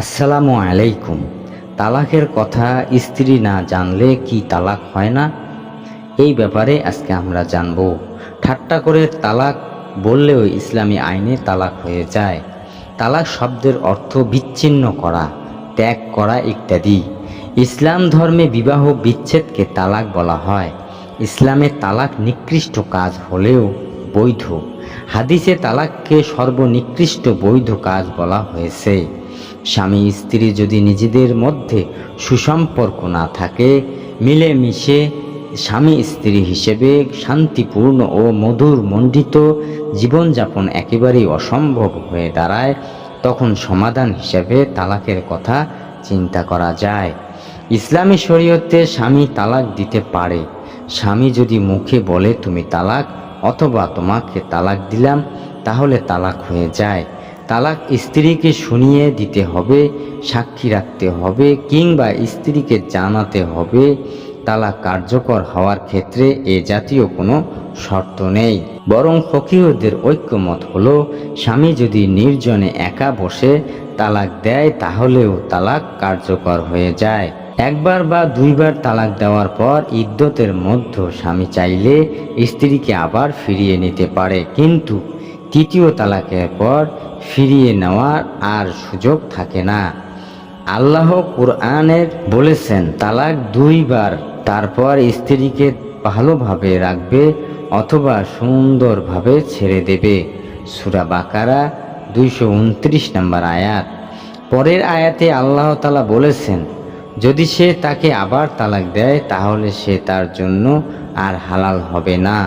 আসসালামু আলাইকুম। তালাকের কথা স্ত্রী না জানলে কি তালাক হয় না? এই ব্যাপারে আজকে আমরা জানব। ঠাট্টা করে তালাক বললেও ইসলামী আইনে তালাক হয়ে যায়। তালাক শব্দের অর্থ বিচ্ছিন্ন করা, ত্যাগ করা ইত্যাদি। ইসলাম ধর্মে বিবাহ বিচ্ছেদকে তালাক বলা হয়। ইসলামে তালাক নিকৃষ্ট কাজ হলেও বৈধ। হাদিসে তালাককে সর্বনিকৃষ্ট বৈধ কাজ বলা হয়েছে। স্বামী স্ত্রী যদি নিজেদের মধ্যে সুসম্পর্ক না থাকে, মিলেমিশে স্বামী স্ত্রী হিসেবে শান্তিপূর্ণ ও মধুর মণ্ডিত জীবনযাপন একেবারেই অসম্ভব হয়ে দাঁড়ায়, তখন সমাধান হিসেবে তালাকের কথা চিন্তা করা যায়। ইসলামী শরীয়তে স্বামী তালাক দিতে পারে। স্বামী যদি মুখে বলে, তুমি তালাক অথবা তোমাকে তালাক দিলাম তাহলে তালাক হয়ে যায়। তালাক স্ত্রীকে শুনিয়ে দিতে হবে, সাক্ষী রাখতে হবে কিংবা স্ত্রীকে জানাতে হবে, তালাক কার্যকর হওয়ার ক্ষেত্রে এ জাতীয় কোনো শর্ত নেই। বরং ফকিরদের ঐক্যমত হলো, স্বামী যদি নির্জনে একা বসে তালাক দেয় তাহলেও তালাক কার্যকর হয়ে যায়। একবার বা দুইবার তালাক দেওয়ার পর ইদ্যতের মধ্যে স্বামী চাইলে স্ত্রীকে আবার ফিরিয়ে নিতে পারে। কিন্তু তৃতীয় তালাকের পর ফিরিয়ে নেওয়ার আর সুযোগ থাকে না। আল্লাহ কুরআনের বলেছেন, তালাক দুইবার, তারপর স্ত্রীকে ভালোভাবে রাখবে অথবা সুন্দরভাবে ছেড়ে দেবে। সুরা বাকারা দুইশো উনত্রিশ নম্বর আয়াত। পরের আয়াতে আল্লাহ তালা বলেছেন, যদি সে তাকে আবার তালাক দেয়, তাহলে সে তার জন্য আর হালাল হবে না।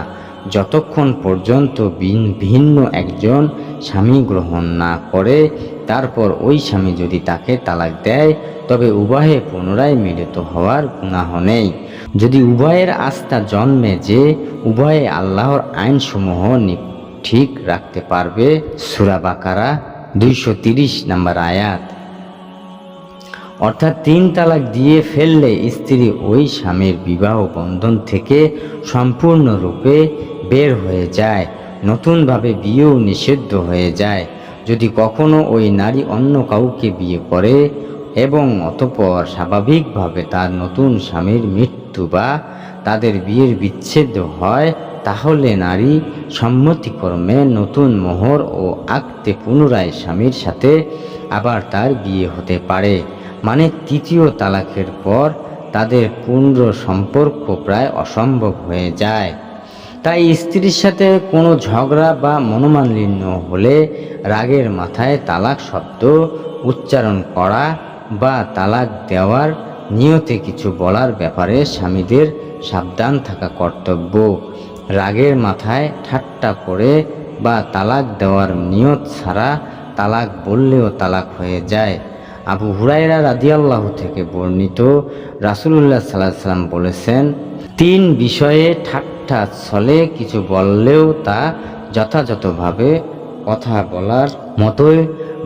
যতক্ষণ পর্যন্ত ভিন- ভিন্ন একজন স্বামী গ্রহণ না করে, তারপর ওই স্বামী যদি তাকে তালাক দেয়, তবে উভয়ে পুনরায় মিলিত হওয়ার গুনাহ নেই। যদি উভয়ের আস্থা জন্মে যে, উভয়ে আল্লাহর আইনসমূহ ঠিক রাখতে পারবে। সুরা বাকারা দুইশো তিরিশ নম্বর আয়াত। অর্থাৎ তিন তালাক দিয়ে ফেললে স্ত্রী ওই স্বামীর বিবাহ বন্ধন থেকে সম্পূর্ণরূপে বের হয়ে যায়, নতুনভাবে বিয়েও নিষিদ্ধ হয়ে যায়। যদি কখনো ওই নারী অন্য কাউকে বিয়ে করে এবং অতপর স্বাভাবিকভাবে তার নতুন স্বামীর মৃত্যু বা তাদের বিয়ের বিচ্ছেদ হয়, তাহলে নারী সম্মতিক্রমে নতুন মোহর ও আঁকতে পুনরায় স্বামীর সাথে আবার তার বিয়ে হতে পারে। মানে তৃতীয় তালাকের পর তাদের পুনর সম্পর্ক প্রায় অসম্ভব হয়ে যায়। তাই স্ত্রীর সাথে কোনো ঝগড়া বা মনোমালিন্য হলে রাগের মাথায় তালাক শব্দ, উচ্চারণ করা বা তালাক দেওয়ার নিয়তে কিছু বলার ব্যাপারে স্বামীদের সাবধান থাকা কর্তব্য। রাগের মাথায় ঠাট্টা করে বা তালাক দেওয়ার নিয়ত ছাড়া তালাক বললেও তালাক হয়ে যায়। আবু হুরাইরা রাদিয়াল্লাহ থেকে বর্ণিত রাসুলুল্লাহ সাল্লাহ সাল্লাম বলেছেন, তিন বিষয়ে ঠাট্টা ছলে কিছু বললেও তা যথাযথভাবে কথা বলার মতোই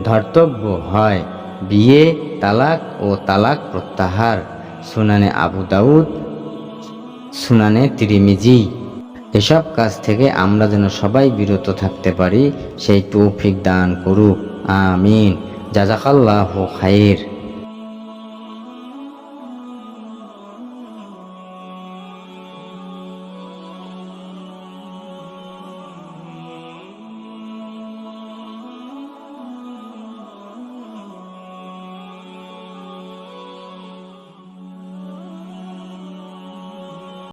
ধর্তব্য হয়। বিয়ে, তালাক ও তালাক প্রত্যাহার, সুনানে আবু দাউদ, সুনানে তিরিমিজি। এসব কাজ থেকে আমরা যেন সবাই বিরত থাকতে পারি, সেই তৌফিক দান করুক। আমিন। জাজাকাল্লাহ খায়ের